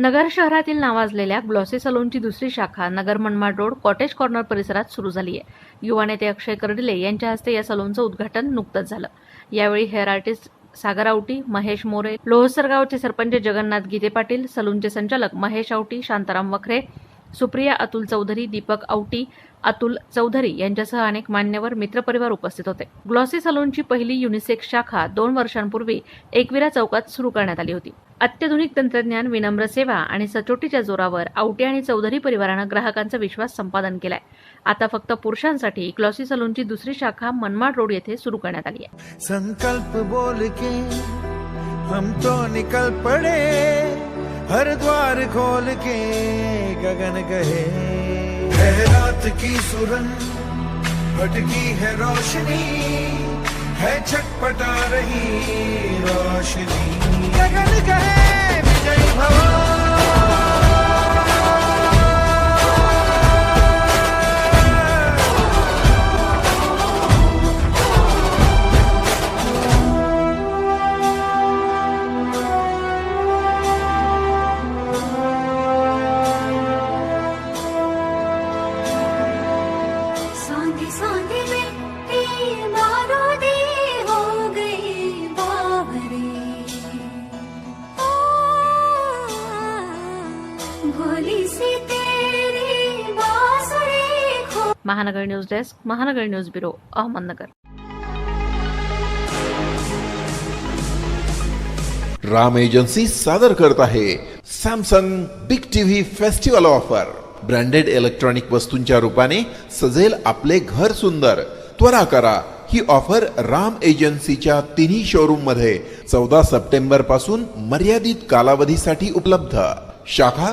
नगर शहरातील नावाजलेल्या ग्लॉसी सलूनची दुसरी शाखा Nagar Manmad road cottage corner परिसरात सुरू झाली आहे. युवा नेते अक्षय कर्डिले यांच्या हस्ते या सलूनचं उद्घाटन नुकतंच झालं. यावेळी हेअर आर्टिस्ट सागर आवटी महेश मोरे लोहसर गावचे सरपंच जगन्नाथ गीते पाटील सलूनचे संचालक महेश आवटी शांताराम वखरे सुप्रिया अतुल चौधरी दीपक आवटी अतुल चौधरी यांच्यासह अनेक मान्यवर मित्रपरिवार उपस्थित होते. ग्लॉसी सलूनची पहिली युनिसेक्स शाखा दोन वर्षांपूर्वी एकविरा चौकात सुरू करण्यात आली होती. अत्याधुनिक तंत्रज्ञान विनम्र सेवा आणि सचोटीच्या जोरावर आवटे आणि चौधरी परिवारानं ग्राहकांचा विश्वास संपादन केलाय. आता फक्त पुरुषांसाठी क्लॉसी सलूनची दुसरी शाखा मनमाड रोड येथे सुरू करण्यात आली आहे. संकल्प बोल के हम तो निकल पड़े हर द्वार खोल के गगन गहे। है रात की सुरन भटकी है रोशनी है छटपटा रही रोशनी। गगन गए विजय भवा सांधी सांधी Mahanagar news desk Mahanagar news bureau Ahmednagar. Ram agency सादर करत आहे Samsung big TV festival offer. Branded electronic वस्तूंच्या रूपाने सजेल आपले घर सुंदर. त्वरा करा ही ऑफर राम एजन्सीच्या तिन्ही शोरूममध्ये चौदा सप्टेंबरपासून मर्यादित कालावधीसाठी उपलब्ध. शाखा